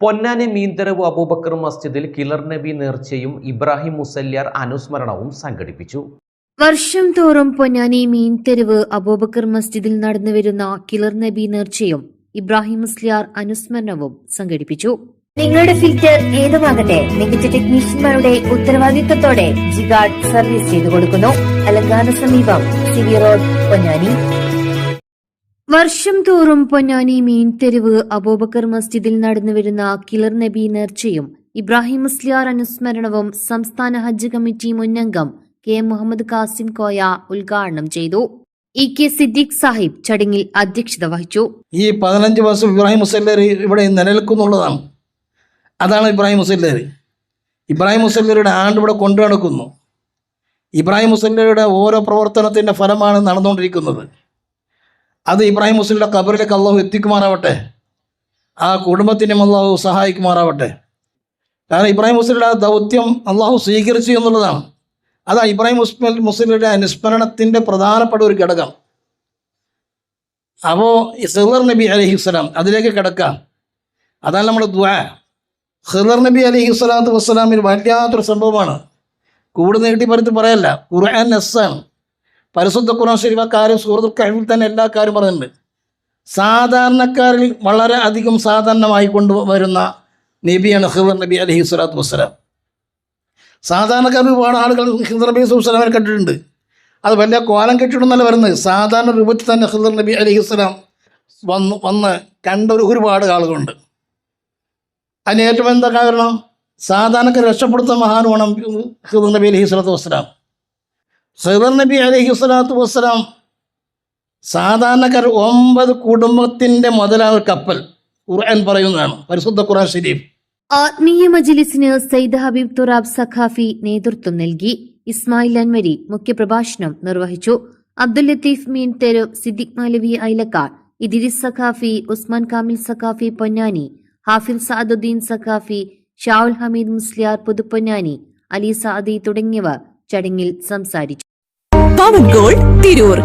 പൊന്നാനി മീന്തരവ് അബൂബക്കർ മസ്ജിദിൽ കിലർ നബി നേർച്ചയും ഇബ്രാഹിം മുസല്യാർ അനുസ്മരണവും സംഘടിപ്പിച്ചു. വർഷം തോറും പൊന്നാനി മീൻതെരുവ് അബൂബക്കർ മസ്ജിദിൽ നടന്നുവരുന്ന കിലർ നബി നേർച്ചയും ഇബ്രാഹിം മുസ്ലിയാർ അനുസ്മരണവും സംഘടിപ്പിച്ചു. നിങ്ങളുടെ ഫിൽറ്റർ ഏതുമാകട്ടെ മികച്ച ടെക്നീഷ്യന്മാരുടെ ഉത്തരവാദിത്തത്തോടെ ജിഗാർഡ് സർവീസ് ചെയ്തു കൊടുക്കുന്നു അലങ്കാന സമീപം സിവി റോഡ് പൊന്നാനി. വർഷം തോറും പൊന്നാനി മീൻതെരുവ് അബൂബക്കർ മസ്ജിദിൽ നടന്നുവരുന്ന കിലർ നബി നേർച്ചയും ഇബ്രാഹിം മുസ്ലിയാർ അനുസ്മരണവും സംസ്ഥാന ഹജ്ജ് കമ്മിറ്റി മുന്നംഗം കെ മുഹമ്മദ് കാസിം കോയ ഉദ്ഘാടനം ചെയ്തു. ഇ കെ സിദ്ദീഖ് സാഹിബ് ചടങ്ങിൽ അധ്യക്ഷത വഹിച്ചു. ഈ പതിനഞ്ച് വർഷം ഇബ്രാഹിം മുസല്ലർ ഇവിടെ നിലനിൽക്കുന്നുള്ളതാണ്. അതാണ് ഇബ്രാഹിം മുസല്ലർ ഇബ്രാഹിം മുസല്ലേരുടെ ആണ്ട് ഇവിടെ കൊണ്ടു നടക്കുന്നു ഇബ്രാഹിം മുസല്ലേരുടെ ഓരോ പ്രവർത്തനത്തിന്റെ ഫലമാണ് നടന്നുകൊണ്ടിരിക്കുന്നത്. അത് ഇബ്രാഹിം മുസ്ലിയുടെ കബറിലേക്ക് അള്ളാഹു എത്തിക്കുമാറാവട്ടെ. ആ കുടുംബത്തിനും അള്ളാഹു സഹായിക്കുമാറാവട്ടെ. കാരണം ഇബ്രാഹിം മുസ്ലിയുടെ ആ ദൗത്യം അള്ളാഹു സ്വീകരിച്ചു എന്നുള്ളതാണ്. അതാ ഇബ്രാഹിം മുസ്ലിം മുസ്ലിയുടെ അനുസ്മരണത്തിന്റെ പ്രധാനപ്പെട്ട ഒരു ഘടകം. അപ്പോൾ സിഹർ നബി അലഹിസ്സലാം അതിലേക്ക് കിടക്കാം. അതാണ് നമ്മുടെ ദ്വാ ഹിദർ നബി അലഹി സ്വലാത്തു വസ്സലാമിൽ വല്ലാത്തൊരു സംഭവമാണ്. കൂടുതൽ നീട്ടി പറയല്ല ഖുർആൻ നസ്സാണ്. പരിശുദ്ധ ഖുർആൻ കാര്യം സൂറത്തുൽ കഴിവിൽ തന്നെ കാര്യം പറയുന്നുണ്ട് സാധാരണക്കാരിൽ വളരെ അധികം സാധാരണമായി കൊണ്ടുവരുന്ന നബിയാണ് ഹിദർ നബി അലഹി സ്വലാത്തു വസ്സലാം. സാധാരണക്കാർ ഒരുപാട് ആളുകൾ ഹിദർ നബി സ്വലാമിനെ കണ്ടിട്ടുണ്ട്. അത് വലിയ കോലം കെട്ടിടുന്നല്ല വരുന്നത്. സാധാരണ രൂപത്തിൽ തന്നെ ഹിദർ നബി അലഹി സ്വലാം വന്ന് വന്ന് കണ്ട ഒരു ഒരുപാട് ആളുകളുണ്ട്. അതിന് ഏറ്റവും എന്താ കാരണം? സാധാരണക്കാർ രക്ഷപ്പെടുത്തുന്ന മഹാനുമാണ് ഹിദർ നബി അലഹി സ്വലാത്തു വസ്സലാം. ഹിദർ നബി അലഹി സ്വലാത്തു വസ്സലാം സാധാരണക്കാർ ഒമ്പത് കുടുംബത്തിന്റെ മുതലാണ് കപ്പൽ. ഖുർആൻ പറയുന്നതാണ്. പരിശുദ്ധ ഖുർആൻ ഷരീഫ് ആത്മീയ മജിലിസിന് സയ്യിദ് ഹബീബ് തുറാബ് സഖാഫി നേതൃത്വം നൽകി. ഇസ്മായിൽ അൻവരി മുഖ്യപ്രഭാഷണം നിർവഹിച്ചു. അബ്ദുൽ ലത്തീഫ് മീൻ തെരു സിദ്ദിഖ് മാലവി ഐലക്കാർ ഇദിരിസ് സഖാഫി ഉസ്മാൻ കാമിൽ സഖാഫി പൊന്നാനി ഹാഫിൽ സഅദുദ്ദീൻ സഖാഫി ഷാവുൽ ഹമീദ് മുസ്ലിയാർ പുതുപ്പൊന്നാനി അലി സാദി തുടങ്ങിയവർ ചടങ്ങിൽ സംസാരിച്ചു. പവൻ ഗോൾഡ് തിരൂർ.